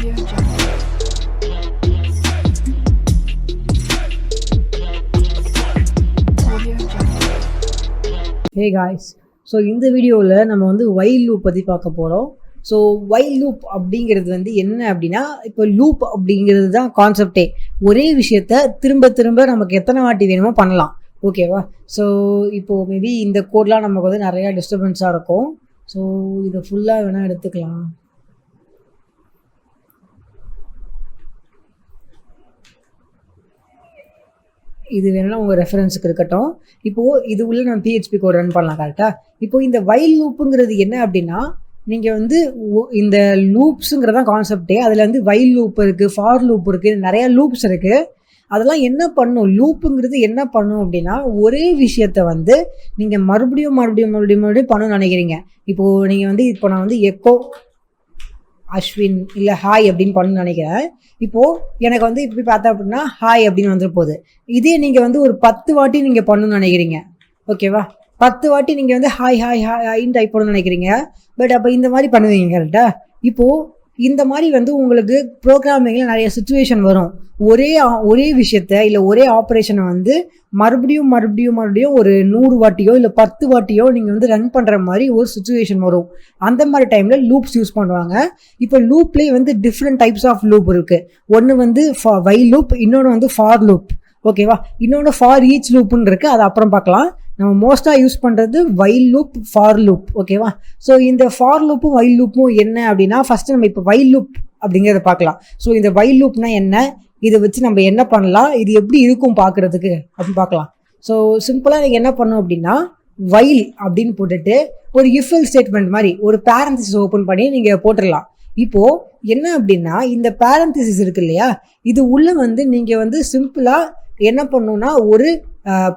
Hey guys so இந்த வீடியோவில் நம்ம வந்து வைல் லூப் பற்றி பார்க்க போகிறோம் ஸோ வைல் லூப் அப்படிங்கிறது வந்து என்ன அப்படின்னா இப்போ லூப் அப்படிங்கிறது தான் கான்செப்டே ஒரே விஷயத்த திரும்ப திரும்ப நமக்கு எத்தனை வாட்டி வேணுமோ பண்ணலாம். ஓகேவா ஸோ இப்போது மேபி இந்த கோட்லாம் நமக்கு வந்து நிறையா டிஸ்டர்பன்ஸாக இருக்கும். ஸோ இதை ஃபுல்லாக வேணால் எடுத்துக்கலாம். இது வேணும்னா உங்கள் ரெஃபரன்ஸுக்கு இருக்கட்டும். இப்போது இது உள்ள நம்ம பிஹெச்பி கோட் ரன் பண்ணலாம் கரெக்டாக இப்போ இந்த வைல் லூப்புங்கிறது என்ன அப்படின்னா நீங்கள் வந்து இந்த லூப்ஸுங்கிறதான் கான்செப்டே அதில் வந்து வைல் லூப் இருக்குது ஃபார் லூப் இருக்குது நிறையா லூப்ஸ் இருக்குது அதெல்லாம் என்ன பண்ணும்? லூப்புங்கிறது என்ன பண்ணும் அப்படின்னா ஒரே விஷயத்த வந்து நீங்கள் மறுபடியும் மறுபடியும் மறுபடியும் மறுபடியும் பண்ணணும்னு நினைக்கிறீங்க. இப்போது நீங்கள் வந்து இப்போ நான் வந்து எக்கோ அஸ்வின் இல்லை ஹாய் அப்படின்னு பண்ணணும்னு நினைக்கிறேன். இப்போது எனக்கு வந்து இப்படி பார்த்தா அப்படின்னா ஹாய் அப்படின்னு வந்துட போகுது. இதே நீங்கள் வந்து ஒரு பத்து வாட்டி நீங்கள் பண்ணணும்னு நினைக்கிறீங்க. ஓகேவா பத்து வாட்டி நீங்கள் வந்து ஹாய் ஹாய் ஹாய் ஹாய்ன்னு டைப் பண்ணணும்னு நினைக்கிறீங்க. பட் அப்போ இந்த மாதிரி பண்ணுவீங்க கரெக்டாக இப்போது இந்த மாதிரி வந்து உங்களுக்கு ப்ரோக்ராமிங்கில் நிறைய சுச்சுவேஷன் வரும். ஒரே ஆ- ஒரே விஷயத்த இல்லை ஒரே ஆப்ரேஷனை வந்து மறுபடியும் மறுபடியும் மறுபடியும் ஒரு நூறு வாட்டியோ இல்லை பத்து வாட்டியோ நீங்கள் வந்து ரன் பண்ணுற மாதிரி ஒரு சுச்சுவேஷன் வரும். அந்த மாதிரி டைமில் லூப்ஸ் யூஸ் பண்ணுவாங்க. இப்போ லூப்லேயே வந்து டிஃப்ரெண்ட் டைப்ஸ் ஆஃப் லூப் இருக்குது ஒன்று வந்து ஃபா வை லூப் இன்னொன்று வந்து ஃபார் லூப் ஓகேவா இன்னொன்று ஃபார் ஈச் லூப்புன்னு இருக்குது அது அப்புறம் பார்க்கலாம். நம்ம மோஸ்ட்டாக யூஸ் பண்ணுறது வைல் லூப் ஃபார் லூப் ஓகேவா ஸோ இந்த ஃபார் லூப்பும் வைல் லூப்பும் என்ன அப்படின்னா ஃபஸ்ட்டு நம்ம இப்போ வைல் லூப் அப்படிங்கிறத பார்க்கலாம். ஸோ இந்த வைல் லூப்னா என்ன? இதை வச்சு நம்ம என்ன பண்ணலாம்? இது எப்படி இருக்கும் பார்க்குறதுக்கு? அப்படின்னு பார்க்கலாம். ஸோ சிம்பிளாக நீங்கள் என்ன பண்ணோம் அப்படின்னா வைல் அப்படின்னு போட்டுட்டு ஒரு இஃபில் ஸ்டேட்மெண்ட் மாதிரி ஒரு பேரந்திசிஸ் ஓப்பன் பண்ணி நீங்கள் போட்டுடலாம். இப்போது என்ன அப்படின்னா இந்த பேரந்திசிஸ் இருக்கு இல்லையா? இது உள்ளே வந்து நீங்கள் வந்து சிம்பிளாக என்ன பண்ணணும்னா ஒரு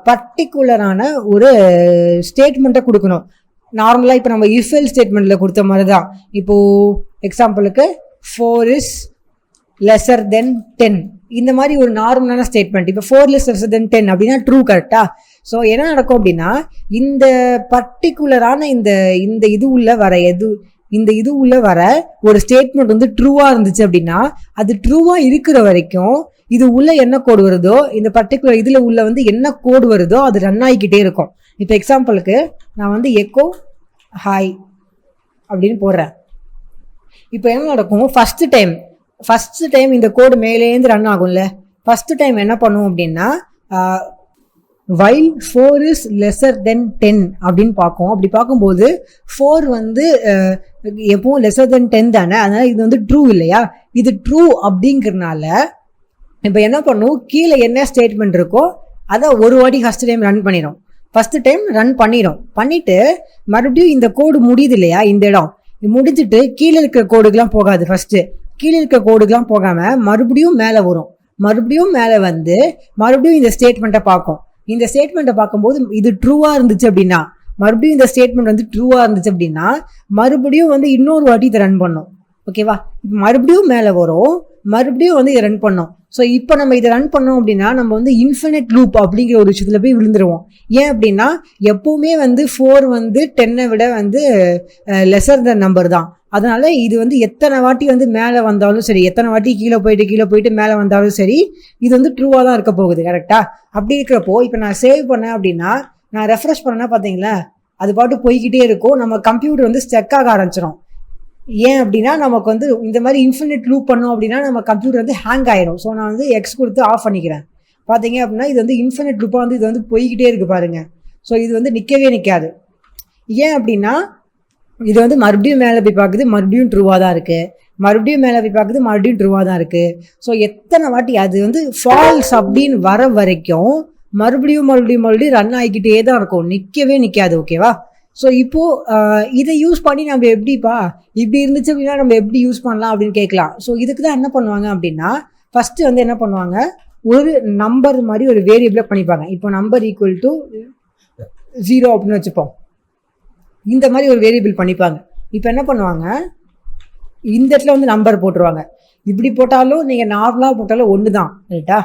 பர்டிகுலரான ஒரு ஸ்டேட்மெண்ட்டை கொடுக்கணும். நார்மலாக இப்போ நம்ம இஃபெல் ஸ்டேட்மெண்ட்டில் கொடுத்த மாதிரி தான் இப்போது எக்ஸாம்பிளுக்கு four is lesser than ten இந்த மாதிரி ஒரு நார்மலான ஸ்டேட்மெண்ட் இப்போ four less lesser than ten அப்படின்னா ட்ரூ கரெக்டா ஸோ என்ன நடக்கும் அப்படின்னா இந்த பர்டிகுலரான இந்த இந்த இது உள்ள வர எது இந்த இது உள்ள வர ஒரு ஸ்டேட்மெண்ட் வந்து ட்ரூவாக இருந்துச்சு அப்படின்னா அது ட்ரூவாக இருக்கிற வரைக்கும் இது உள்ள என்ன கோடு வருதோ இந்த பர்டிகுலர் இதில் உள்ள வந்து என்ன கோடு வருதோ அது ரன் ஆகிக்கிட்டே இருக்கும். இப்போ எக்ஸாம்பிளுக்கு நான் வந்து எக்கோ ஹாய் அப்படின்னு போடுறேன். இப்போ என்ன நடக்கும்? ஃபர்ஸ்ட் டைம் ஃபர்ஸ்ட் டைம் இந்த கோடு மேலேருந்து ரன் ஆகும்ல. ஃபர்ஸ்ட் டைம் என்ன பண்ணும் அப்படின்னா while four is lesser than ten அப்படின்னு பார்க்கும் அப்படி பார்க்கும்போது ஃபோர் வந்து எப்பவும் லெசர் தென் டென் தானே? அதனால் இது வந்து ட்ரூ இல்லையா? இது ட்ரூ அப்படிங்கிறனால இப்போ என்ன பண்ணும்? கீழே என்ன ஸ்டேட்மெண்ட் இருக்கோ அதை ஒரு வாட்டி ஃபஸ்ட் டைம் ரன் பண்ணிடும் ஃபஸ்ட்டு டைம் ரன் பண்ணிடும் பண்ணிவிட்டு மறுபடியும் இந்த கோடு முடியுது இல்லையா? இந்த இடம். முடிஞ்சுட்டு முடிஞ்சிட்டு கீழே இருக்கிற கோடுக்கெலாம் போகாது ஃபஸ்ட்டு கீழே இருக்கிற கோடுக்கெலாம் போகாமல் மறுபடியும் மேலே வரும். மறுபடியும் மேலே வந்து மறுபடியும் இந்த ஸ்டேட்மெண்ட்டை பார்க்கும். இந்த ஸ்டேட்மெண்ட்டை பார்க்கும்போது இது ட்ரூவாக இருந்துச்சு அப்படின்னா மறுபடியும் இந்த ஸ்டேட்மெண்ட் வந்து ட்ரூவாக இருந்துச்சு அப்படின்னா மறுபடியும் வந்து இன்னொரு வாட்டி இதை ரன் பண்ணும் ஓகேவா இப்போ மறுபடியும் மேலே வரும் மறுபடியும் வந்து இதை ரன் பண்ணோம் ஸோ இப்போ நம்ம இதை ரன் பண்ணோம் அப்படின்னா நம்ம வந்து இன்ஃபினிட் லூப் அப்படிங்கிற ஒரு விஷயத்தில் போய் விழுந்துருவோம். ஏன் அப்படின்னா எப்போவுமே வந்து ஃபோர் வந்து டென்னை விட வந்து லெசர் த நம்பர் தான். அதனால் இது வந்து எத்தனை வாட்டி வந்து மேலே வந்தாலும் சரி எத்தனை வாட்டி கீழே போயிட்டு கீழே போயிட்டு மேலே வந்தாலும் சரி இது வந்து ட்ரூவாக தான் இருக்க போகுது கரெக்டாக அப்படி இருக்கிறப்போ இப்போ நான் சேவ் பண்ணேன் அப்படின்னா நான் ரெஃப்ரெஷ் பண்ணேன்னா பார்த்தீங்களா அது பாட்டு போய்கிட்டே இருக்கும். நம்ம கம்ப்யூட்டர் வந்து ஸ்டெக் ஆக ஆரம்பிச்சிடும் ஏன் அப்படின்னா நமக்கு வந்து இந்த மாதிரி இன்ஃபினிட் லூப் பண்ணோம் அப்படின்னா நம்ம கம்ப்யூட்டர் வந்து ஹேங் ஆயிடும் ஸோ நான் வந்து எக்ஸ் கொடுத்து ஆஃப் பண்ணிக்கிறேன். பார்த்தீங்க அப்படின்னா இது வந்து இன்ஃபினிட் லூப்பாக வந்து இது வந்து போய்கிட்டே இருக்கு பாருங்க. ஸோ இது வந்து நிற்கவே நிற்காது ஏன் அப்படின்னா இது வந்து மறுபடியும் மேலே போய் பார்க்குது மறுபடியும் ட்ரூவாக தான் இருக்குது மறுபடியும் மேலே போய் பார்க்குது மறுபடியும் ட்ரூவாக தான் இருக்குது ஸோ எத்தனை வாட்டி அது வந்து ஃபால்ஸ் அப்படின்னு வர வரைக்கும் மறுபடியும் மறுபடியும் மறுபடியும் ரன் ஆகிக்கிட்டே தான் இருக்கும். நிற்கவே நிற்காது ஓகேவா ஸோ இப்போது இதை யூஸ் பண்ணி நம்ம எப்படிப்பா? இப்படி இருந்துச்சு அப்படின்னா நம்ம எப்படி யூஸ் பண்ணலாம் அப்படின்னு கேட்கலாம். ஸோ இதுக்கு தான் என்ன பண்ணுவாங்க அப்படின்னா ஃபஸ்ட்டு வந்து என்ன பண்ணுவாங்க? ஒரு நம்பர் மாதிரி ஒரு வேரியபிளை பண்ணிப்பாங்க. இப்போ நம்பர் ஈக்குவல் டு ஜீரோ அப்படின்னு வச்சுப்போம். இந்த மாதிரி ஒரு வேரியபிள் பண்ணிப்பாங்க. இப்போ என்ன பண்ணுவாங்க? இந்த இடத்துல வந்து நம்பர் போட்டுருவாங்க. இப்படி போட்டாலும் நீங்கள் நார்மலாக போட்டாலும் ஒன்று தான் ரைட்டா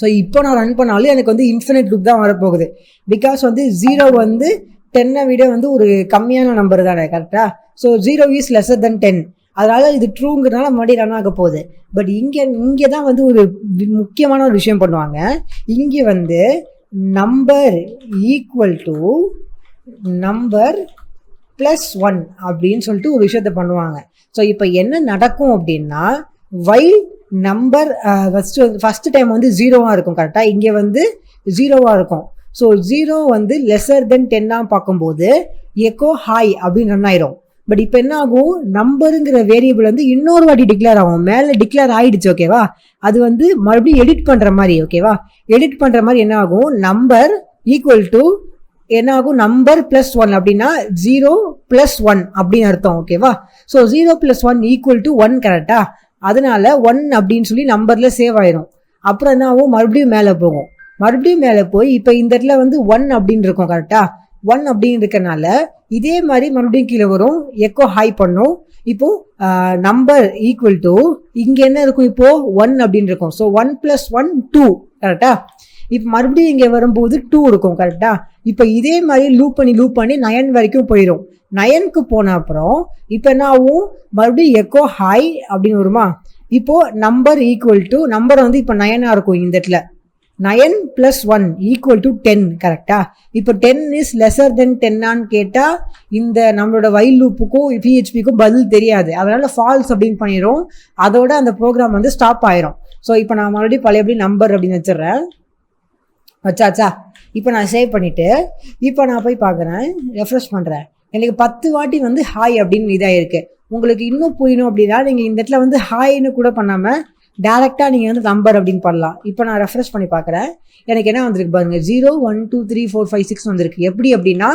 ஸோ இப்போ நான் ரன் பண்ணாலும் எனக்கு வந்து இன்ஃபினிட் லுக் தான் வரப்போகுது. பிகாஸ் வந்து ஜீரோ வந்து டென்னை விட வந்து ஒரு கம்மியான நம்பர் தானே கரெக்டாக so zero is lesser than ten அதனால் இது ட்ரூங்கிறதுனால மறுபடியும் ரன் ஆக போகுது. பட் இங்கே இங்கே தான் வந்து ஒரு முக்கியமான ஒரு விஷயம் பண்ணுவாங்க. இங்கே வந்து number equal to number plus one அப்படின்னு சொல்லிட்டு ஒரு விஷயத்த பண்ணுவாங்க. ஸோ இப்போ என்ன நடக்கும் அப்படின்னா while number first first time வந்து ஜீரோவாக இருக்கும் கரெக்டாக இங்கே வந்து ஜீரோவாக இருக்கும். ஸோ ஜீரோ வந்து லெஸர் தென் டென்னாக பார்க்கும்போது எக்கோ ஹாய் அப்படின்னு ரன் ஆயிரும். பட் இப்போ என்ன ஆகும்? நம்பருங்கிற வேரியபிள் வந்து இன்னொரு வாட்டி டிக்ளேர் ஆகும். மேலே டிக்ளேர் ஆயிடுச்சு ஓகேவா அது வந்து மறுபடியும் எடிட் பண்ணுற மாதிரி ஓகேவா எடிட் பண்ணுற மாதிரி என்ன ஆகும்? நம்பர் ஈக்குவல் டு என்ன ஆகும் நம்பர் பிளஸ் ஒன் அப்படின்னா ஜீரோ பிளஸ் ஒன் அப்படின்னு அர்த்தம் ஓகேவா so zero plus one equal to one கரெக்டா அதனால ஒன் அப்படின்னு சொல்லி நம்பரில் சேவ் ஆயிரும். அப்புறம் என்ன ஆகும்? மறுபடியும் மேலே போகும். மறுபடியும் மேலே போய் இப்போ இந்த இடத்துல வந்து ஒன் அப்படின்னு இருக்கும் கரெக்டா ஒன் அப்படின்னு இருக்கனால இதே மாதிரி மறுபடியும் கீழே வரும் எக்கோ ஹை பண்ணும். இப்போ நம்பர் ஈக்குவல் டு இங்கே என்ன இருக்கும் இப்போ? ஒன் அப்படின்னு இருக்கும். So one plus one two கரெக்டா இப்போ மறுபடியும் இங்கே வரும்போது டூ இருக்கும் கரெக்டா இப்போ இதே மாதிரி லூப் பண்ணி லூப் பண்ணி நயன் வரைக்கும் போயிடும் நயனுக்கு போன அப்புறம் இப்போ என்ன ஆகும்? மறுபடியும் எக்கோ ஹை அப்படின்னு வருமா? இப்போது நம்பர் ஈக்குவல் டு நம்பர் வந்து இப்போ நயனாக இருக்கும் இந்த இடத்துல. Nine plus one equal to ten கரெக்டா இப்போ டென் இஸ் லெசர் தென் டென்னான்னு கேட்டால் இந்த நம்மளோட வைல் லூப்புக்கும் பிஹெச்பிக்கும் பதில் தெரியாது. அதனால் ஃபால்ஸ் அப்படின்னு பண்ணிடும் அதோட அந்த ப்ரோக்ராம் வந்து ஸ்டாப் ஆயிரும். ஸோ இப்போ நான் மறுபடியும் பழையபடி நம்பர் அப்படின்னு வச்சிடுறேன். வச்சாச்சா இப்போ நான் சேவ் பண்ணிவிட்டு இப்போ நான் போய் பார்க்குறேன் ரெஃப்ரெஷ் பண்ணுறேன் எனக்கு பத்து வாட்டி வந்து ஹாய் அப்படின்னு இதாக இருக்குது உங்களுக்கு இன்னும் புரியணும் அப்படின்னா நீங்கள் இந்த இடத்துல வந்து ஹாய்னு கூட பண்ணாமல் டேரெக்டாக நீங்கள் வந்து நம்பர் அப்படின்னு பண்ணலாம். இப்போ நான் ரெஃப்ரெஷ் பண்ணி பார்க்குறேன் எனக்கு என்ன வந்திருக்கு பாருங்கள் zero one two three four five six வந்திருக்கு. எப்படி அப்படின்னா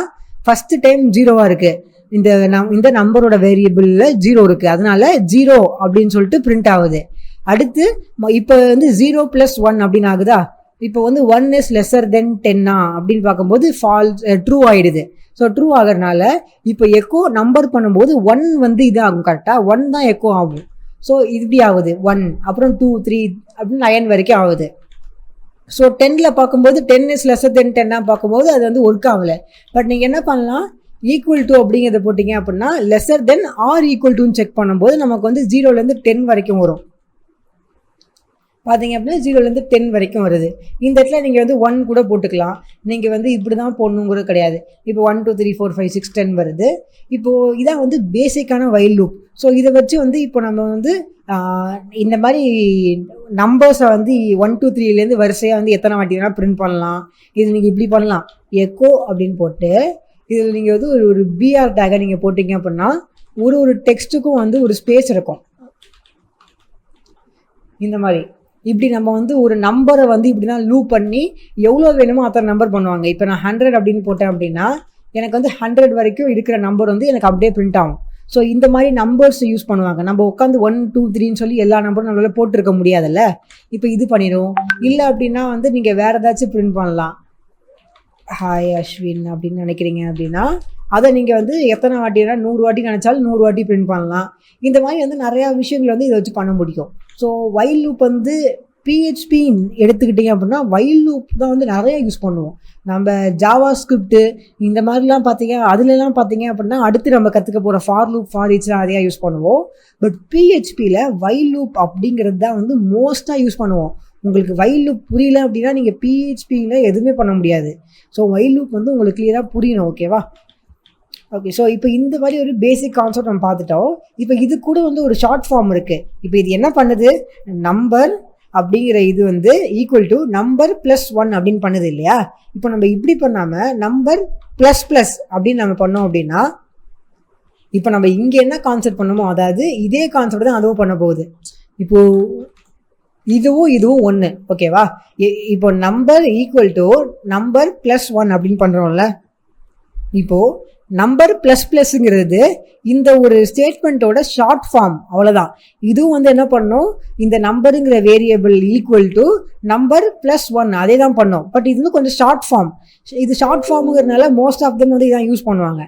ஃபஸ்ட்டு டைம் ஜீரோவாக இருக்குது இந்த நம் இந்த நம்பரோட வேரியபிளில் ஜீரோ இருக்குது அதனால ஜீரோ அப்படின்னு சொல்லிட்டு பிரிண்ட் ஆகுது. அடுத்து ம- இப்போ வந்து ஜீரோ ப்ளஸ் ஒன் அப்படின்னு ஆகுதா? இப்போ வந்து ஒன் இஸ் லெஸர் தென் டென்னா அப்படின்னு பார்க்கும்போது ஃபால்ஸ் ட்ரூ eh, ஆகிடுது ஸோ ட்ரூ ஆகிறனால இப்போ எக்கோ நம்பர் பண்ணும்போது ஒன் வந்து இது ஆகும் கரெக்டாக ஒன் தான் எக்கோ ஆகும். ஸோ இப்படி ஆகுது? ஒன் அப்புறம் டூ த்ரீ அப்படின்னு நயன் வரைக்கும் ஆகுது. ஸோ டென்னில் பார்க்கும்போது டென் இஸ் லெஸர் தென் டென்னாக பார்க்கும்போது அது வந்து ஒர்க் ஆகலை. பட் நீங்கள் என்ன பண்ணலாம்? ஈக்குவல் டு அப்படிங்கிறத போட்டிங்க அப்படின்னா லெஸர் தென் ஆர் ஈக்குவல் டுன்னு செக் பண்ணும்போது நமக்கு வந்து ஜீரோலேருந்து டென் வரைக்கும் வரும். பார்த்தீங்க அப்படின்னா ஜீரோலேருந்து டென் வரைக்கும் வருது. இந்த இடத்துல நீங்கள் வந்து ஒன் கூட போட்டுக்கலாம். நீங்கள் வந்து இப்படி தான் போடணுங்கிறது கிடையாது. இப்போ one two three four five six ten வருது. இப்போது இதான் வந்து பேசிக்கான வயல் லூப் ஸோ இதை வச்சு வந்து இப்போ நம்ம வந்து இந்த மாதிரி நம்பர்ஸை வந்து ஒன் டூ த்ரீலேருந்து வரிசையாக வந்து எத்தனை வாட்டி வேணால் பிரிண்ட் பண்ணலாம். இது நீங்கள் இப்படி பண்ணலாம். எக்கோ அப்படின்னு போட்டு இதில் நீங்கள் வந்து ஒரு ஒரு பிஆர் டேகை நீங்கள் போட்டிங்க அப்படின்னா ஒரு ஒரு டெக்ஸ்ட்டுக்கும் வந்து ஒரு ஸ்பேஸ் இருக்கும். இந்த மாதிரி. இப்படி நம்ம வந்து ஒரு நம்பரை வந்து இப்படி தான் பண்ணி எவ்வளோ வேணுமோ அத்தனை நம்பர் பண்ணுவாங்க. இப்போ நான் ஹண்ட்ரட் அப்படின்னு போட்டேன் அப்படின்னா எனக்கு வந்து ஹண்ட்ரட் வரைக்கும் இருக்கிற நம்பர் வந்து எனக்கு அப்படியே பிரிண்ட் ஆகும். ஸோ இந்த மாதிரி நம்பர்ஸ் யூஸ் பண்ணுவாங்க. நம்ம உட்காந்து ஒன் டூ த்ரீன்னு சொல்லி எல்லா நம்பரும் நம்மளால் போட்டிருக்க முடியாதுல்ல? இப்போ இது பண்ணிடும் இல்லை அப்படின்னா வந்து நீங்கள் வேறு ஏதாச்சும் பிரிண்ட் பண்ணலாம். ஹாய் அஸ்வின் அப்படின்னு நினைக்கிறீங்க அப்படின்னா அதை நீங்கள் வந்து எத்தனை வாட்டினா நூறு வாட்டி நினச்சாலும் நூறு வாட்டி பிரிண்ட் பண்ணலாம். இந்த மாதிரி வந்து நிறையா விஷயங்கள் வந்து இதை வச்சு பண்ண முடியும். ஸோ வைல் லூப் வந்து பிஹெச்பின்னு எடுத்துக்கிட்டீங்க அப்படின்னா வைல் லூப் தான் வந்து நிறையா யூஸ் பண்ணுவோம். நம்ம ஜாவா ஸ்கிரிப்ட்டு இந்த மாதிரிலாம் பார்த்தீங்க அதுலலாம் பார்த்தீங்க அப்படின்னா அடுத்து நம்ம கற்றுக்க போகிற ஃபார் லூப் ஃபார் ஈச்லாம் நிறையா யூஸ் பண்ணுவோம். பட் பிஹெச்பியில் வைல் லூப் அப்படிங்கிறது தான் வந்து மோஸ்ட்டாக யூஸ் பண்ணுவோம். உங்களுக்கு வைல் லூப் புரியல அப்படின்னா நீங்கள் பிஹெச்பியில் எதுவுமே பண்ண முடியாது. ஸோ வைல் லூப் வந்து உங்களுக்கு கிளியராக புரியணும் ஓகேவா ஓகே ஸோ இப்போ இந்த மாதிரி ஒரு பேசிக் கான்செப்ட் நம்ம பார்த்துட்டோம். இப்போ இது கூட வந்து ஒரு ஷார்ட் ஃபார்ம் இருக்குது இப்போ இது என்ன பண்ணுது? நம்பர் அப்படிங்கிற இது வந்து equal to number plus one அப்படின்னு பண்ணுது இல்லையா? இப்போ நம்ம இப்படி பண்ணாமல் நம்பர் ப்ளஸ் ப்ளஸ் அப்படின்னு நம்ம பண்ணோம் அப்படின்னா இப்போ நம்ம இங்கே என்ன கான்செப்ட் பண்ணுமோ அதாவது இதே கான்செப்ட் தான் அதுவும் பண்ண போகுது. இப்போது இதுவும் இதுவும் ஒன்று ஓகேவா இப்போ number equal to number plus one அப்படின்னு பண்ணுறோம்ல இப்போது நம்பர் ப்ளஸ் ப்ளஸ்ங்கிறது இந்த ஒரு ஸ்டேட்மெண்ட்டோட ஷார்ட் ஃபார்ம் அவ்வளோதான் இதுவும் வந்து என்ன பண்ணும்? இந்த நம்பருங்கிற variable equal to number plus one அதே தான் பண்ணோம். பட் இது வந்து கொஞ்சம் ஷார்ட் ஃபார்ம் இது ஷார்ட் ஃபார்முங்கிறதுனால மோஸ்ட் ஆஃப் தம் வந்து இதான் யூஸ் பண்ணுவாங்க.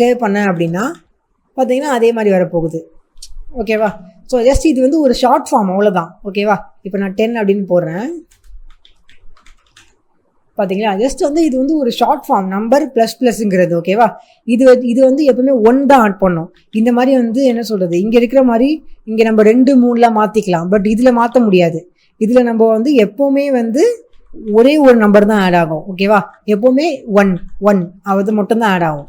சேவ் பண்ணேன் அப்படின்னா பார்த்தீங்கன்னா அதே மாதிரி வரப்போகுது. ஓகேவா ஸோ ஜஸ்ட் இது வந்து ஒரு ஷார்ட் ஃபார்ம் அவ்வளோதான் ஓகேவா இப்போ நான் டென் அப்படின்னு போடுறேன். பாத்தீங்களா? ஜஸ்ட் வந்து இது வந்து ஒரு ஷார்ட் ஃபார்ம் நம்பர் ப்ளஸ் ப்ளஸ்ங்கிறது ஓகேவா இது இது வந்து எப்பவுமே ஒன் தான் ஆட் பண்ணும். இந்த மாதிரி வந்து என்ன சொல்றது? இங்க இருக்கிற மாதிரி இங்க நம்ம ரெண்டு மூணுலாம் மாத்திக்கலாம். பட் இதுல மாத்த முடியாது. இதுல நம்ம வந்து எப்பவுமே வந்து ஒரே ஒரு நம்பர் தான் ஆட் ஆகும் ஓகேவா எப்பவுமே ஒன் ஒன் அது மட்டும் தான் ஆட் ஆகும்.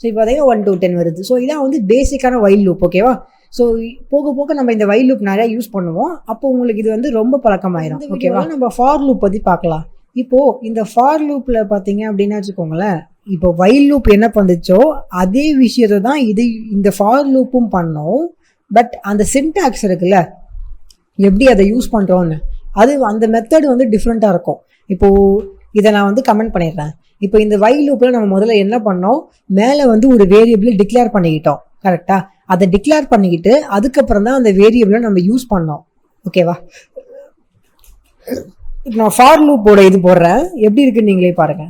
ஸோ இப்போ பார்த்தீங்கன்னா ஒன் to டென் வருது. ஸோ இதான் வந்து பேசிக்கான வைல் லூப் ஓகேவா ஸோ போக போக நம்ம இந்த வைல் லூப் நிறைய யூஸ் பண்ணுவோம். அப்போ உங்களுக்கு இது வந்து ரொம்ப பழக்கமாயிரும் ஓகேவா நம்ம ஃபார் லூப் பற்றி பார்க்கலாம் இப்போது இந்த ஃபார் லூப்பில் பார்த்தீங்க அப்படின்னா வச்சுக்கோங்களேன் இப்போ வைல் லூப் என்ன பண்ணுச்சோ அதே விஷயத்தை தான் இது இந்த ஃபார் லூப்பும் பண்ணோம். பட் அந்த சின்டாக்ஸ் இருக்குல்ல எப்படி அதை யூஸ் பண்ணுறோன்னு அது அந்த மெத்தட் வந்து டிஃப்ரெண்ட்டாக இருக்கும். இப்போது இதை நான் வந்து கமெண்ட் பண்ணிடுறேன். இப்போ இந்த வைல் லூப்பில் நம்ம முதல்ல என்ன பண்ணோம்? மேலே வந்து ஒரு வேரியபிள் டிக்ளேர் பண்ணிக்கிட்டோம். கரெக்டாக அதை டிக்ளேர் பண்ணிக்கிட்டு அதுக்கப்புறம் தான் அந்த வேரியபிளை நம்ம யூஸ் பண்ணோம். ஓகேவா இப்போ நான் ஃபார் லூப்போட இது போடுறேன். எப்படி இருக்குன்னு நீங்களே பாருங்க.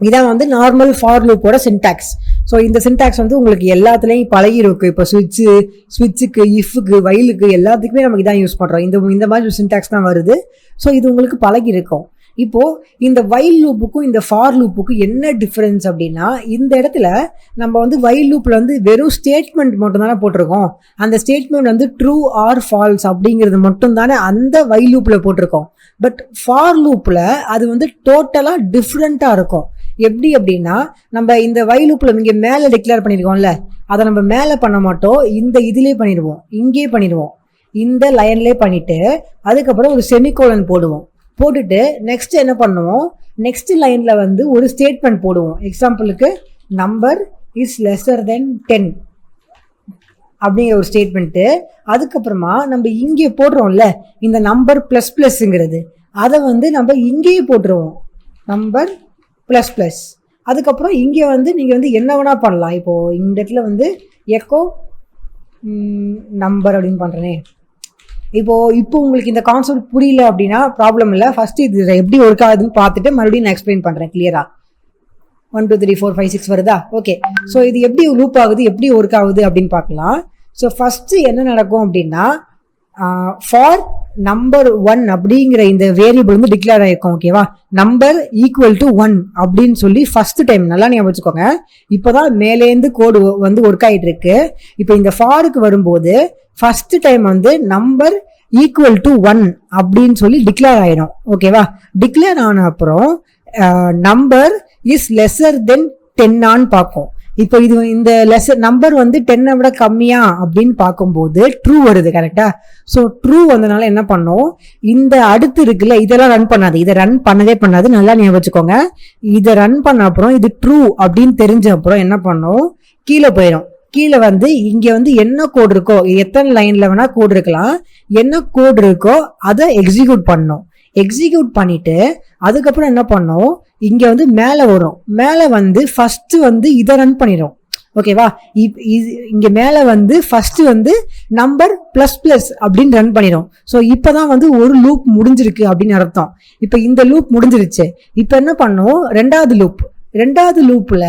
இதான் வந்து நார்மல் ஃபார் லூப்போட சின்டாக்ஸ் ஸோ இந்த சின்டாக்ஸ் வந்து உங்களுக்கு எல்லாத்துலேயும் பழகி இருக்கு. இப்போ சுவிட்சு சுவிட்சுக்கு இஃப்க்கு வயலுக்கு எல்லாத்துக்குமே நமக்கு இதான் யூஸ் பண்ணுறோம் இந்த இந்த மாதிரி சின்டாக்ஸ் தான் வருது. ஸோ இது உங்களுக்கு பழகி இருக்கும். இப்போ இந்த வைல் லூப்புக்கும் இந்த ஃபார் லூப்புக்கும் என்ன டிஃப்ரென்ஸ் அப்படின்னா இந்த இடத்துல நம்ம வந்து வைல் லூப்பில் வந்து வெறும் ஸ்டேட்மெண்ட் மட்டும் தானே போட்டிருக்கோம். அந்த ஸ்டேட்மெண்ட் வந்து ட்ரூ ஆர் ஃபால்ஸ் அப்படிங்கிறது மட்டும் தானே அந்த வைல் லூப்பில் போட்டிருக்கோம். பட் ஃபார் லூப்பில் அது வந்து டோட்டலாக டிஃப்ரெண்ட்டாக இருக்கும். எப்படி அப்படின்னா நம்ம இந்த வைல் லூப்ல இங்கே மேலே டிக்ளேர் பண்ணியிருக்கோம்ல அதை நம்ம மேலே பண்ண மாட்டோம். இந்த இதுலயே பண்ணிடுவோம் இங்கே பண்ணிடுவோம். இந்த லைன்லேயே பண்ணிவிட்டு அதுக்கப்புறம் ஒரு செமிகோலன் போடுவோம். போட்டுட்டு நெக்ஸ்ட் என்ன பண்ணுவோம்? நெக்ஸ்ட் லைனில் வந்து ஒரு ஸ்டேட்மெண்ட் போடுவோம். எக்ஸாம்பிளுக்கு number is lesser than ten அப்படிங்கிற ஒரு ஸ்டேட்மெண்ட்டு அதுக்கப்புறமா நம்ம இங்கே போடுறோம்ல இந்த நம்பர் ப்ளஸ் ப்ளஸ்ங்கிறது அதை வந்து நம்ம இங்கேயே போட்டுருவோம். நம்பர் ப்ளஸ் ப்ளஸ் அதுக்கப்புறம் இங்கே வந்து நீங்கள் வந்து என்ன வேணால் பண்ணலாம். இப்போது இந்த இடத்துல வந்து எக்கோ நம்பர் அப்படின்னு பண்ணுறேனே இப்போ இப்போ உங்களுக்கு இந்த கான்செப்ட் புரியல அப்படின்னா ப்ராப்ளம் இல்லை. ஃபர்ஸ்ட் இது எப்படி ஒர்க் ஆகுதுன்னு பார்த்துட்டு மறுபடியும் நான் எக்ஸ்பிளைன் பண்ணுறேன் கிளியரா one two three four five six வருதா? ஓகே ஸோ இது எப்படி லூப் ஆகுது எப்படி ஒர்க் ஆகுது அப்படின்னு பார்க்கலாம். ஸோ ஃபஸ்ட்டு என்ன நடக்கும் அப்படின்னா ஃபார் நம்பர் ஒன் அப்படிங்கிற இந்த வேரியபிள் வந்து டிக்ளேர் ஆயிருக்கும் ஓகேவா நம்பர் ஈக்குவல் டு ஒன் அப்படின்னு சொல்லி ஃபர்ஸ்ட் டைம் நல்லா ஞாபகம் வச்சுக்கோங்க. இப்போதான் மேலேருந்து கோடு வந்து ஒர்க் ஆகிட்டு இருக்கு. இப்போ இந்த ஃபாருக்கு வரும்போது ஃபர்ஸ்ட் டைம் வந்து நம்பர் ஈக்குவல் டு ஒன் அப்படின்னு சொல்லி டிக்ளேர் ஆயிடும் ஓகேவா டிக்ளேர் ஆன அப்புறம் நம்பர் இஸ் லெஸர் தென் டென்னான்னு பார்க்கும் இப்போ இது இந்த லெசன் நம்பர் வந்து டென்னை விட கம்மியா அப்படின்னு பார்க்கும்போது ட்ரூ வருது கரெக்டா ஸோ ட்ரூ வந்தனால என்ன பண்ணும்? இந்த அடுத்து இருக்குல்ல இதெல்லாம் ரன் பண்ணாது. இதை ரன் பண்ணதே பண்ணாது. நல்லா ஞாபகம் வச்சுக்கோங்க. இதை ரன் பண்ண அப்புறம் இது ட்ரூ அப்படின்னு தெரிஞ்ச அப்புறம் என்ன பண்ணும்? கீழே போயிடும். கீழே வந்து இங்கே வந்து என்ன கோடு இருக்கோ எத்தனை லைனில் வேணால் கோடு இருக்கலாம். என்ன கோடு இருக்கோ அதை எக்ஸிக்யூட் பண்ணும். எக்ஸிக்யூட் பண்ணிட்டு அதுக்கப்புறம் என்ன பண்ணும்? இங்கே வந்து மேலே வரும். மேலே வந்து ஃபஸ்ட்டு வந்து இதை ரன் பண்ணிடும் ஓகேவா இப் இது இங்கே மேலே வந்து ஃபஸ்ட்டு வந்து நம்பர் ப்ளஸ் ப்ளஸ் அப்படின்னு ரன் பண்ணிடும் ஸோ இப்போ தான் வந்து ஒரு லூப் முடிஞ்சிருக்கு அப்படின்னு அர்த்தம். இப்போ இந்த லூப் முடிஞ்சிருச்சு. இப்போ என்ன பண்ணும்? ரெண்டாவது லூப் ரெண்டாவது லூப்பில்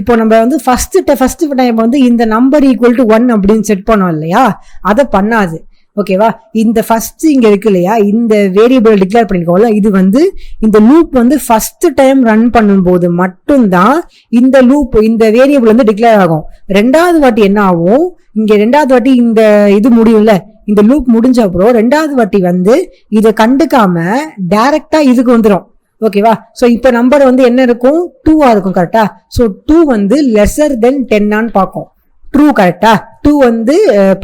இப்போ நம்ம வந்து ஃபஸ்ட்டு ஃபஸ்ட்டு டைம் வந்து இந்த நம்பர் ஈக்குவல் டு ஒன் அப்படின்னு செட் பண்ணோம் இல்லையா? அதை பண்ணாது. ஓகேவா? இந்த ஃபர்ஸ்ட் இங்க இருக்கு இல்லையா? இந்த வேரியபிள் டிக்ளேர் பண்ணிக்கோல இது வந்து இந்த லூப் வந்து ஃபர்ஸ்ட் டைம் ரன் பண்ணும்போது மட்டும்தான் இந்த லூப் இந்த வேரியபிள் வந்து டிக்ளேர் ஆகும். ரெண்டாவது வாட்டி என்ன ஆகும்? இங்க ரெண்டாவது வாட்டி இந்த இது முடியும்ல. இந்த லூப் முடிஞ்ச அப்புறம் ரெண்டாவது வாட்டி வந்து இதை கண்டுக்காம டைரக்டா இதுக்கு வந்துடும் ஓகேவா? ஸோ இப்போ நம்பர் வந்து என்ன இருக்கும்? டூவா இருக்கும் கரெக்டா ஸோ டூ வந்து லெஸர் தென் டென்னான்னு பார்க்கும். ட்ரூ கரெக்டா டூ வந்து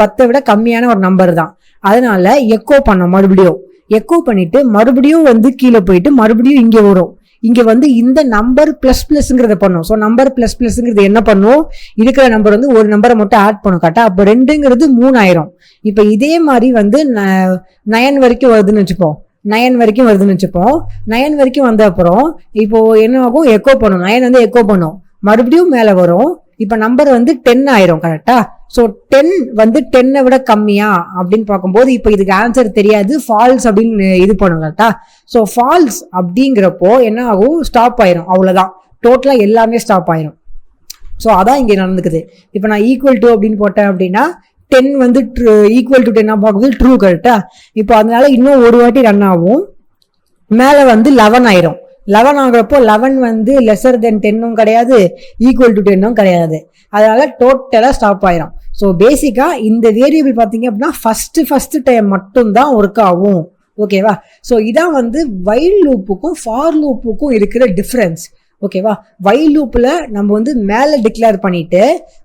பத்தை விட கம்மியான ஒரு நம்பர் தான். அதனால எக்கோ பண்ணோம் மறுபடியும். எக்கோ பண்ணிட்டு மறுபடியும் வந்து கீழே போயிட்டு மறுபடியும் இங்கே வரும். இங்கே வந்து இந்த நம்பர் ப்ளஸ் ப்ளஸ்ங்கிறத பண்ணும். ஸோ நம்பர் ப்ளஸ் ப்ளஸ்ங்கிறது என்ன பண்ணும்? இருக்கிற நம்பர் வந்து ஒரு நம்பரை மட்டும் ஆட் பண்ணும். கரெக்டாக அப்போ ரெண்டுங்கிறது மூணாயிரம். இப்போ இதே மாதிரி வந்து நயன் வரைக்கும் வருதுன்னு வச்சுப்போம். நயன் வரைக்கும் வருதுன்னு வச்சுப்போம். நயன் வரைக்கும் வந்த அப்புறம் இப்போ என்ன ஆகும்? எக்கோ பண்ணும். நயன் வந்து எக்கோ பண்ணும். மறுபடியும் மேலே வரும். இப்போ நம்பர் வந்து டென் ஆயிரும். கரெக்டாக ஸோ டென் வந்து டென்னை விட கம்மியா அப்படின்னு பார்க்கும்போது இப்போ இதுக்கு ஆன்சர் தெரியாது. ஃபால்ஸ் அப்படின்னு இது பண்ணும் கரெக்டா ஸோ ஃபால்ஸ் அப்படிங்கிறப்போ என்ன ஆகும்? ஸ்டாப் ஆயிரும். அவ்வளோதான் டோட்டலாக எல்லாமே ஸ்டாப் ஆயிரும். ஸோ அதான் இங்கே நடந்துக்குது. இப்போ நான் ஈக்குவல் டு அப்படின்னு போட்டேன் அப்படின்னா டென் வந்து ட்ரூ ஈக்குவல் டு டென்னாக பார்க்கும்போது ட்ரூ கரெக்டா இப்போ அதனால இன்னும் ஒரு வாட்டி ரன் ஆகும். மேலே வந்து லெவன் ஆயிரும். லெவன் ஆகுறப்போ லெவன் வந்து லெஸர் தென் டென்னும் கிடையாது. ஈக்குவல் டு டென்னும் கிடையாது. அதனால டோட்டலாக ஸ்டாப் ஆயிரும். ஸோ பேசிக்காக இந்த வேரியபிள் பார்த்தீங்க அப்படின்னா ஃபஸ்ட்டு ஃபஸ்ட்டு டைம் மட்டும்தான் ஒர்க் ஆகும். ஓகேவா ஸோ இதான் வந்து வைல் லூப்புக்கும் ஃபார் லூப்புக்கும் இருக்கிற டிஃப்ரென்ஸ் ஓகேவா வைல் லூப்பில் நம்ம வந்து மேலே டிக்ளேர் பண்ணிவிட்டு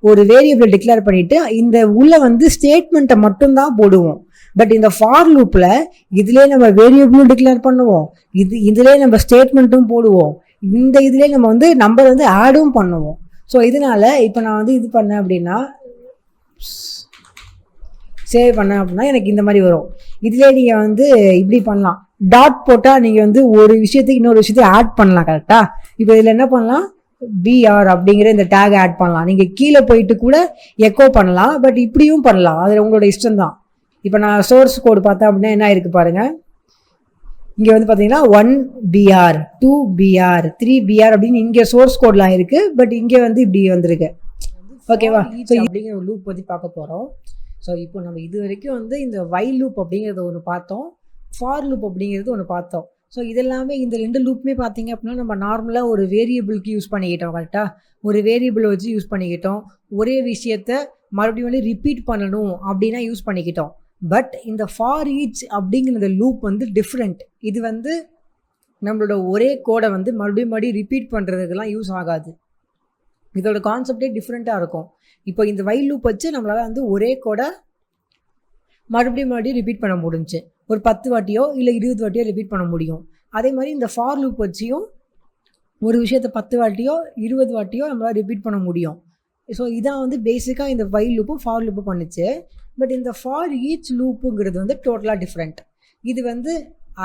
ஒரு வேரியபிள் டிக்ளேர் பண்ணிவிட்டு இந்த உள்ள வந்து ஸ்டேட்மெண்ட்டை மட்டும்தான் போடுவோம். பட் இந்த ஃபார் லூப்பில் இதுலேயே நம்ம வேரியபிளும் டிக்ளேர் பண்ணுவோம். இது இதுலேயே நம்ம ஸ்டேட்மெண்ட்டும் போடுவோம். இந்த இதுலேயே நம்ம வந்து நம்பர் வந்து ஆடும் பண்ணுவோம். ஸோ இதனால் இப்போ நான் வந்து இது பண்ணேன் அப்படின்னா சேவ் பண்ணேன் அப்படின்னா எனக்கு இந்த மாதிரி வரும். இதுவே நீங்கள் வந்து இப்படி பண்ணலாம். டாட் போட்டால் நீங்கள் வந்து ஒரு விஷயத்துக்கு இன்னொரு விஷயத்தையும் ஆட் பண்ணலாம் கரெக்டாக இப்போ இதில் என்ன பண்ணலாம்? பிஆர் அப்படிங்கிற இந்த டேக் ஆட் பண்ணலாம். நீங்கள் கீழே போயிட்டு கூட எக்கோ பண்ணலாம் பட் இப்படியும் பண்ணலாம். அதில் உங்களோட இஷ்டம் தான். இப்போ நான் சோர்ஸ் கோடு பார்த்தேன் அப்படின்னா என்ன இருக்குது பாருங்கள் இங்கே வந்து பார்த்தீங்கன்னா one PR two PR three PR அப்படின்னு இங்கே சோர்ஸ் கோட்லாம் இருக்குது பட் இங்கே வந்து இப்படி வந்திருக்கு. ஓகேவா ஸோ அப்படிங்கிற ஒரு லூப் பற்றி பார்க்க போகிறோம் ஸோ இப்போ நம்ம இது வரைக்கும் வந்து இந்த வைல் லூப் அப்படிங்கிறத ஒன்று பார்த்தோம். ஃபார் லூப் அப்படிங்கிறது ஒன்று பார்த்தோம். ஸோ இதெல்லாமே இந்த ரெண்டு லூப்புமே பார்த்தீங்க அப்படின்னா நம்ம நார்மலாக ஒரு வேரியபிளுக்கு யூஸ் பண்ணிக்கிட்டோம் கரெக்டாக ஒரு வேரியபிளை வச்சு யூஸ் பண்ணிக்கிட்டோம். ஒரே விஷயத்த மறுபடியும் வந்து ரிப்பீட் பண்ணணும் அப்படின்னா யூஸ் பண்ணிக்கிட்டோம். பட் இந்த ஃபார் ஈச் அப்படிங்கிற லூப் வந்து டிஃப்ரெண்ட் இது வந்து நம்மளோட ஒரே கோடை வந்து மறுபடியும் மறுபடியும் ரிப்பீட் பண்ணுறதுக்கெல்லாம் யூஸ் ஆகாது. இதோட கான்செப்டே டிஃப்ரெண்ட்டாக இருக்கும். இப்போ இந்த வயல் லூப் வச்சு நம்மளால் வந்து ஒரே கூட மறுபடியும் மறுபடியும் ரிப்பீட் பண்ண முடிஞ்சுச்சு ஒரு பத்து வாட்டியோ இல்லை இருபது வாட்டியோ ரிப்பீட் பண்ண முடியும். அதே மாதிரி இந்த ஃபார் லூப் வச்சியும் ஒரு விஷயத்தை பத்து வாட்டியோ இருபது வாட்டியோ நம்மளால் ரிப்பீட் பண்ண முடியும். ஸோ இதான் வந்து பேசிக்காக இந்த வைல் லூப்பும் ஃபார் லூப்பும் பண்ணுச்சு. பட் இந்த ஃபார் ஈச் லூப்புங்கிறது வந்து டோட்டலாக டிஃப்ரெண்ட் இது வந்து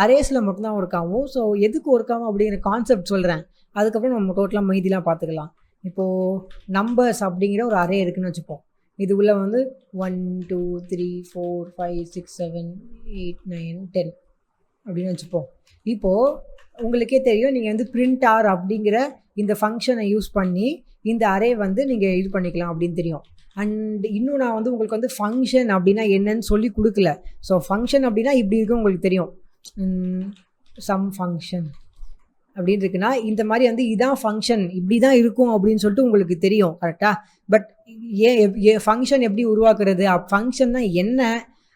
அரேஸில் மட்டும்தான் ஒர்க் ஆகும். ஸோ எதுக்கு ஒர்க் ஆகும் அப்படிங்கிற கான்செப்ட் சொல்கிறேன் அதுக்கப்புறம் நம்ம டோட்டலாக மைதிலாம் பார்த்துக்கலாம். இப்போது நம்பர்ஸ் அப்படிங்கிற ஒரு அரே இருக்குன்னு வச்சுப்போம். இது உள்ள வந்து one two three four five six seven eight nine ten அப்படின்னு வச்சுப்போம். இப்போது உங்களுக்கே தெரியும் நீங்கள் வந்து பிரிண்ட் ஆர் அப்படிங்கிற இந்த ஃபங்க்ஷனை யூஸ் பண்ணி இந்த அரே வந்து நீங்கள் இது பண்ணிக்கலாம் அப்படின்னு தெரியும். அண்ட் இன்னும் நான் வந்து உங்களுக்கு வந்து ஃபங்க்ஷன் அப்படின்னா என்னன்னு சொல்லி கொடுக்கல. ஸோ ஃபங்க்ஷன் அப்படின்னா இப்படி இருக்கும் உங்களுக்கு தெரியும். Mm, சம் ஃபங்க்ஷன் அப்படின்னு இருக்குன்னா இந்த மாதிரி வந்து இதான் ஃபங்க்ஷன் இப்படி தான் இருக்கும் அப்படின்னு சொல்லிட்டு உங்களுக்கு தெரியும் கரெக்டாக பட் ஏன் ஃபங்க்ஷன் எப்படி உருவாக்குறது? ஃபங்க்ஷன்னா என்ன?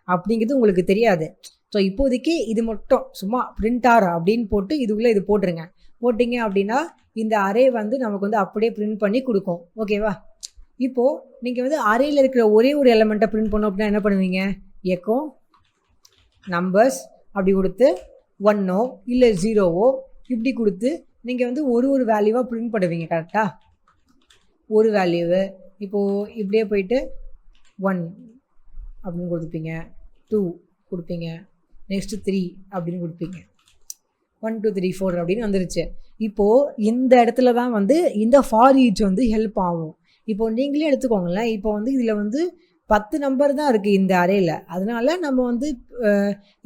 அப்படிங்கிறது உங்களுக்கு தெரியாது. ஸோ இப்போதைக்கு இது மட்டும் சும்மா பிரிண்டார் அப்படின்னு போட்டு இதுக்குள்ளே இது போட்டுருங்க. போட்டிங்க அப்படின்னா இந்த அரே வந்து நமக்கு வந்து அப்படியே பிரிண்ட் பண்ணி கொடுக்கும். ஓகேவா இப்போது நீங்கள் வந்து அரேயில் இருக்கிற ஒரே ஒரு எலமெண்ட்டை பிரிண்ட் பண்ணோம் அப்படின்னா என்ன பண்ணுவீங்க? எக்கோ நம்பர்ஸ் அப்படி கொடுத்து ஒன்னோ இல்லை ஜீரோவோ இப்படி கொடுத்து நீங்கள் வந்து ஒரு ஒரு வேல்யூவாக பிரிண்ட் பண்ணுவீங்க கரெக்டாக ஒரு வேல்யூவு இப்போது இப்படியே போயிட்டு ஒன் அப்படின்னு கொடுப்பீங்க டூ கொடுப்பீங்க நெக்ஸ்ட்டு த்ரீ அப்படின்னு கொடுப்பீங்க. ஒன் டூ த்ரீ ஃபோர் அப்படின்னு வந்துருச்சு. இப்போது இந்த இடத்துல தான் வந்து இந்த ஃபார் ஈச் வந்து ஹெல்ப் ஆகும். இப்போ நீங்களே எடுத்துக்கோங்களேன் இப்போ வந்து இதில் வந்து பத்து நம்பர் தான் இருக்குது இந்த அறையில் அதனால நம்ம வந்து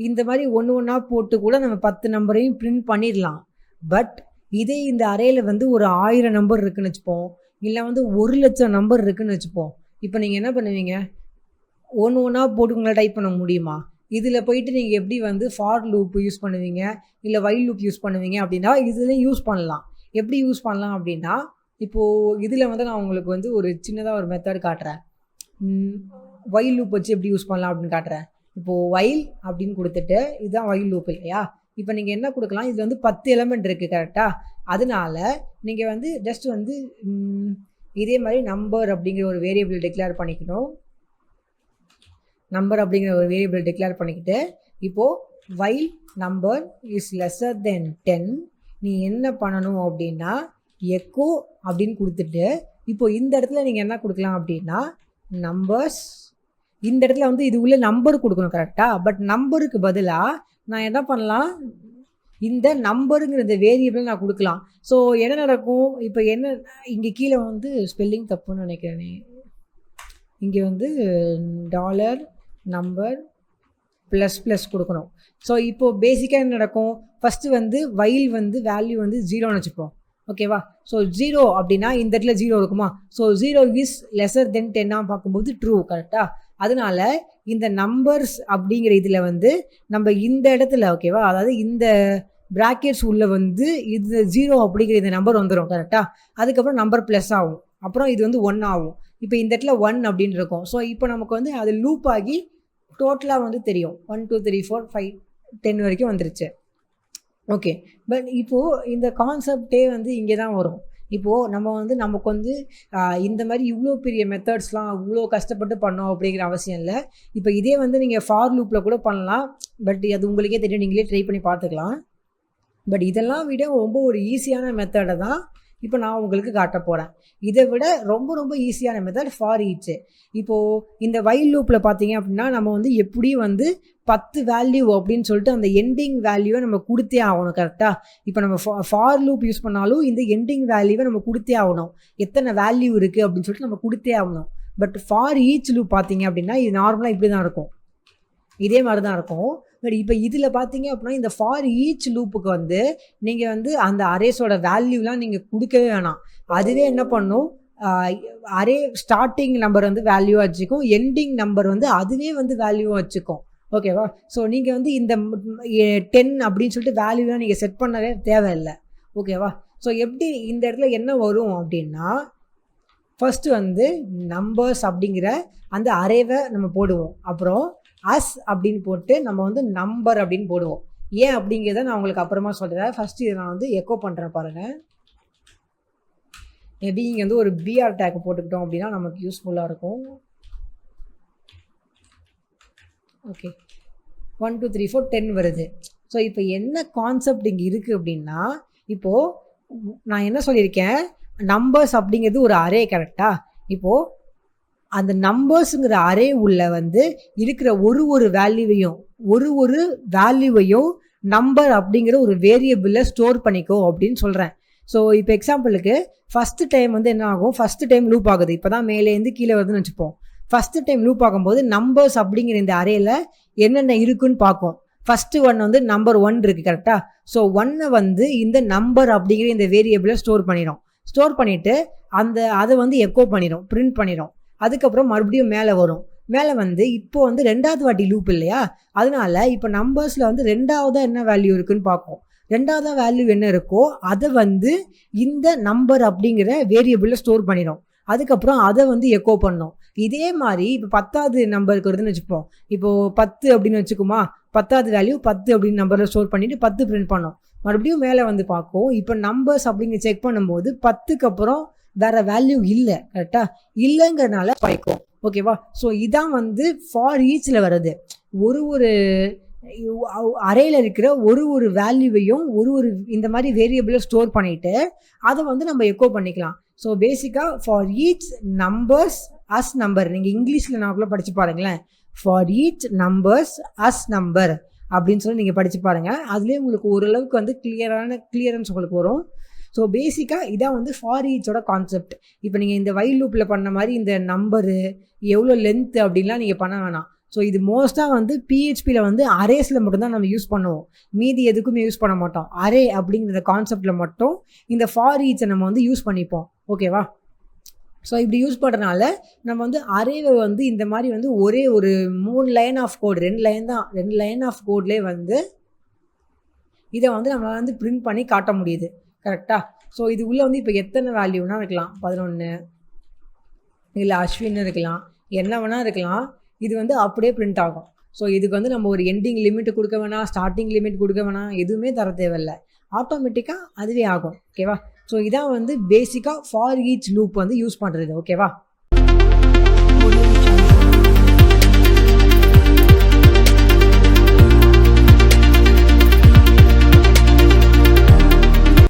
இந்த மாதிரி ஒன்று ஒன்றா போட்டு கூட நம்ம பத்து நம்பரையும் பிரிண்ட் பண்ணிடலாம். பட் இதே இந்த அறையில் வந்து ஒரு ஆயிரம் நம்பர் இருக்குன்னு வச்சுப்போம். இல்லை வந்து ஒரு லட்சம் நம்பர் இருக்குன்னு வச்சுப்போம். இப்போ நீங்கள் என்ன பண்ணுவீங்க? ஒன்று ஒன்றா போட்டு டைப் பண்ண முடியுமா? இதில் போயிட்டு நீங்கள் எப்படி வந்து ஃபார் லூப் யூஸ் பண்ணுவீங்க? இல்லை வைல் லூப் யூஸ் பண்ணுவீங்க அப்படின்னா இதுலேயும் யூஸ் பண்ணலாம். எப்படி யூஸ் பண்ணலாம் அப்படின்னா இப்போது இதில் வந்து நான் உங்களுக்கு வந்து ஒரு சின்னதாக ஒரு மெத்தட் காட்டுறேன். வைல் லூப் வச்சு எப்படி யூஸ் பண்ணலாம் அப்படின்னு காட்டுறேன். இப்போது வைல் அப்படின்னு கொடுத்துட்டு இதுதான் வைல் லூப் இல்லையா? இப்போ நீங்கள் என்ன கொடுக்கலாம்? இதில் வந்து பத்து எலமெண்ட் இருக்குது கரெக்டாக அதனால நீங்கள் வந்து ஜஸ்ட் வந்து இதே மாதிரி நம்பர் அப்படிங்கிற ஒரு வேரியபிள் டிக்ளேர் பண்ணிக்கணும். நம்பர் அப்படிங்கிற ஒரு வேரியபிள் டிக்ளேர் பண்ணிக்கிட்டு இப்போது while number is lesser than ten நீ என்ன பண்ணணும் அப்படின்னா எக்கோ அப்படின்னு கொடுத்துட்டு இப்போது இந்த இடத்துல நீங்கள் என்ன கொடுக்கலாம் அப்படின்னா நம்பர்ஸ் இந்த இடத்துல வந்து இது உள்ள நம்பர் கொடுக்கணும் கரெக்டாக பட் நம்பருக்கு பதிலாக நான் என்ன பண்ணலாம்? இந்த நம்பருங்கிற இந்த வேரியபிள் நான் கொடுக்கலாம். ஸோ என்ன நடக்கும்? இப்போ என்ன இங்கே கீழே வந்து ஸ்பெல்லிங் தப்புன்னு நினைக்கிறேனே. இங்கே வந்து டாலர் நம்பர் ப்ளஸ் ப்ளஸ் கொடுக்கணும். ஸோ இப்போது பேசிக்காக என்ன நடக்கும்? ஃபஸ்ட்டு வந்து வயல் வந்து வேல்யூ வந்து ஜீரோன்னு வச்சுப்போம். ஓகேவா ஸோ ஜீரோ அப்படின்னா இந்த இடத்துல ஜீரோ இருக்குமா? So zero is lesser than டென்னாக பார்க்கும்போது ட்ரூ கரெக்டாக அதனால இந்த நம்பர்ஸ் அப்படிங்கிற இதில் வந்து நம்ம இந்த இடத்துல ஓகேவா அதாவது இந்த ப்ராக்கெட்ஸ் உள்ளே வந்து இது ஜீரோ அப்படிங்கிற இந்த நம்பர் வந்துடும் கரெக்டாக அதுக்கப்புறம் நம்பர் ப்ளஸ் ஆகும். அப்புறம் இது வந்து ஒன் ஆகும். இப்போ இந்த இடத்துல ஒன் அப்படின்னு இருக்கும். ஸோ இப்போ நமக்கு வந்து அது லூப் ஆகி டோட்டலாக வந்து தெரியும். One two three four five ten வரைக்கும் வந்துருச்சு. ஓகே பட் இப்போது இந்த கான்செப்டே வந்து இங்கே தான் வரும். இப்போது நம்ம வந்து நமக்கு வந்து இந்த மாதிரி இவ்வளோ பெரிய மெத்தட்ஸ்லாம் இவ்வளோ கஷ்டப்பட்டு பண்ணோம் அப்படிங்கிற அவசியம் இல்லை. இப்போ இதே வந்து நீங்கள் ஃபார் லூப்பில் கூட பண்ணலாம். பட் அது உங்களுக்கே தெரியும். நீங்களே ட்ரை பண்ணி பார்த்துக்கலாம். பட் இதெல்லாம் விட ரொம்ப ஒரு ஈஸியான மெத்தடை தான் இப்போ நான் உங்களுக்கு காட்ட போகிறேன் இதை விட ரொம்ப ரொம்ப ஈஸியான மெத்தட் ஃபார் ஈச்சு இப்போது இந்த வைல் லூப்பில் பார்த்தீங்க அப்படின்னா நம்ம வந்து எப்படி வந்து பத்து வேல்யூ அப்படின்னு சொல்லிட்டு அந்த எண்டிங் வேல்யூவை நம்ம கொடுத்தே ஆகணும் கரெக்டாக இப்போ நம்ம ஃபார் லூப் யூஸ் பண்ணாலும் இந்த எண்டிங் வேல்யூவை நம்ம கொடுத்தே ஆகணும். எத்தனை வேல்யூ இருக்குது அப்படின்னு சொல்லிட்டு நம்ம கொடுத்தே ஆகணும். பட் ஃபார் ஈச் லூப் பார்த்தீங்க அப்படின்னா இது நார்மலாக இப்படி தான் இருக்கும். இதே மாதிரி தான் இருக்கும். பட் இப்போ இதில் பார்த்தீங்க அப்படின்னா இந்த ஃபார் ஈச் லூப்புக்கு வந்து நீங்கள் வந்து அந்த அரேஸோட வேல்யூலாம் நீங்கள் கொடுக்கவே வேணாம். அதுவே என்ன பண்ணும்? அரே ஸ்டார்டிங் நம்பர் வந்து வேல்யூவாக வச்சுக்கும் எண்டிங் நம்பர் வந்து அதுவே வந்து வேல்யூவாக வச்சுக்கும். ஓகேவா ஸோ நீங்கள் வந்து இந்த டென் அப்படின்னு சொல்லிட்டு வேல்யூலாம் நீங்கள் செட் பண்ணவே தேவையில்லை. ஓகேவா ஸோ எப்படி இந்த இடத்துல என்ன வரும் அப்படின்னா ஃபஸ்ட்டு வந்து நம்பர்ஸ் அப்படிங்கிற அந்த அரேவை நம்ம போடுவோம். அப்புறம் அஸ் அப்படின்னு போட்டு நம்ம வந்து நம்பர் அப்படின்னு போடுவோம். ஏன் அப்படிங்கிறத நான் உங்களுக்கு அப்புறமா சொல்கிறேன் ஃபஸ்ட்டு இதை நான் வந்து எக்கோ பண்ணுறேன் பாருங்கள் மேபி இங்கே வந்து ஒரு பிஆர் டேக் போட்டுக்கிட்டோம் அப்படின்னா நமக்கு யூஸ்ஃபுல்லாக இருக்கும். Okay one two three four ten வருது. ஸோ இப்போ என்ன கான்செப்ட் இங்கே இருக்குது அப்படின்னா இப்போது நான் என்ன சொல்லியிருக்கேன்? நம்பர்ஸ் அப்படிங்கிறது ஒரு அரே கரெக்டாக இப்போது அந்த நம்பர்ஸுங்கிற அரே உள்ள வந்து இருக்கிற ஒரு ஒரு வேல்யூவையும் ஒரு ஒரு வேல்யூவையும் நம்பர் அப்படிங்கிற ஒரு வேரியபிளில் ஸ்டோர் பண்ணிக்கோ அப்படின்னு சொல்கிறேன் ஸோ இப்போ எக்ஸாம்பிளுக்கு ஃபஸ்ட்டு டைம் வந்து என்ன ஆகும்? ஃபஸ்ட்டு டைம் லூப் ஆகுது. இப்போ தான் மேலேருந்து கீழே வருதுன்னு வச்சுப்போம். ஃபஸ்ட்டு டைம் லூப் ஆகும்போது நம்பர்ஸ் அப்படிங்கிற இந்த அறையில் என்னென்ன இருக்குன்னு பார்க்கும். ஃபஸ்ட்டு ஒன் வந்து நம்பர் ஒன் இருக்குது கரெக்டாக ஸோ ஒன்னை வந்து இந்த நம்பர் அப்படிங்கிற இந்த வேரியபிளை ஸ்டோர் பண்ணிடும் ஸ்டோர் பண்ணிவிட்டு அந்த அதை வந்து எக்கோ பண்ணிடும் பிரிண்ட் பண்ணிடும் அதுக்கப்புறம் மறுபடியும் மேலே வரும். மேலே வந்து இப்போ வந்து ரெண்டாவது வாட்டி லூப் இல்லையா? அதனால இப்போ நம்பர்ஸில் வந்து ரெண்டாவதாக என்ன வேல்யூ இருக்குன்னு பார்க்கும் ரெண்டாவதாக வேல்யூ என்ன இருக்கோ அதை வந்து இந்த நம்பர் அப்படிங்கிற வேரியபிளில் ஸ்டோர் பண்ணிடும் அதுக்கப்புறம் அதை வந்து எக்கோ பண்ணோம். இதே மாதிரி இப்போ பத்தாவது நம்பர் இருக்கிறதுன்னு வச்சுப்போம். இப்போது பத்து அப்படின்னு வச்சுக்குமா? பத்தாவது வேல்யூ பத்து அப்படின்னு நம்பரில் ஸ்டோர் பண்ணிவிட்டு பத்து பிரிண்ட் பண்ணோம். மறுபடியும் மேலே வந்து பார்க்கும். இப்போ நம்பர்ஸ் அப்படிங்க செக் பண்ணும்போது பத்துக்கு அப்புறம் வேற வேல்யூ இல்லை கரெக்டா இல்லைங்கிறனால பாய்க்கும் ஓகேவா ஸோ இதான் வந்து ஃபார் ஈச்சில் வருது. ஒரு ஒரு அறையில் இருக்கிற ஒரு ஒரு வேல்யூவையும் ஒரு ஒரு இந்த மாதிரி வேரியபிளை ஸ்டோர் பண்ணிட்டு அதை வந்து நம்ம எக்கோ பண்ணிக்கலாம். ஸோ பேசிக்காக for each numbers as number நீங்கள் இங்கிலீஷில் நான் கூட படித்து பாருங்களேன். For each numbers as number அப்படின்னு சொல்லி நீங்கள் படித்து பாருங்கள் அதுலேயே உங்களுக்கு ஓரளவுக்கு வந்து கிளியரான கிளியரன்ஸ் உங்களுக்கு வரும். ஸோ பேசிக்காக இதான் வந்து ஃபார் ஈச்சோட கான்செப்ட் இப்போ நீங்கள் இந்த வைல் லூப்பில் பண்ண மாதிரி இந்த நம்பரு எவ்வளோ லென்த்து அப்படின்லாம் நீங்கள் பண்ண வேணாம். ஸோ இது மோஸ்ட்டாக வந்து பிஹெச்பியில் வந்து அரேஸில் மட்டும்தான் நம்ம யூஸ் பண்ணுவோம். மீதி எதுக்குமே யூஸ் பண்ண மாட்டோம். அரே அப்படிங்கிற கான்செப்டில் மட்டும் இந்த ஃபார் ஈச்சை நம்ம வந்து யூஸ் பண்ணிப்போம். ஓகேவா ஸோ இப்படி யூஸ் பண்ணுறனால நம்ம வந்து அரேவை வந்து இந்த மாதிரி வந்து ஒரே ஒரு மூணு லைன் ஆஃப் கோட் ரெண்டு லைன் தான். ரெண்டு லைன் ஆஃப் கோட்லேயே வந்து இதை வந்து நம்மளால் வந்து பிரிண்ட் பண்ணி காட்ட முடியுது. கரெக்டாக ஸோ இது உள்ளே வந்து இப்போ எத்தனை வேல்யூனா இருக்கலாம். பதினொன்று இல்லை அஸ்வின்னு இருக்கலாம். என்ன வேணால் இருக்கலாம். இது வந்து அப்படியே பிரிண்ட் ஆகும். ஸோ இதுக்கு வந்து நம்ம ஒரு எண்டிங் லிமிட் கொடுக்க வேணாம் ஸ்டார்டிங் லிமிட் கொடுக்க வேணாம் எதுவுமே தர தேவையில்லை. ஆட்டோமேட்டிக்காக அதுவே ஆகும். ஓகேவா ஸோ இதான் வந்து பேசிக்காக ஃபார் ஈச் லூப் வந்து யூஸ் பண்ணுறது ஓகேவா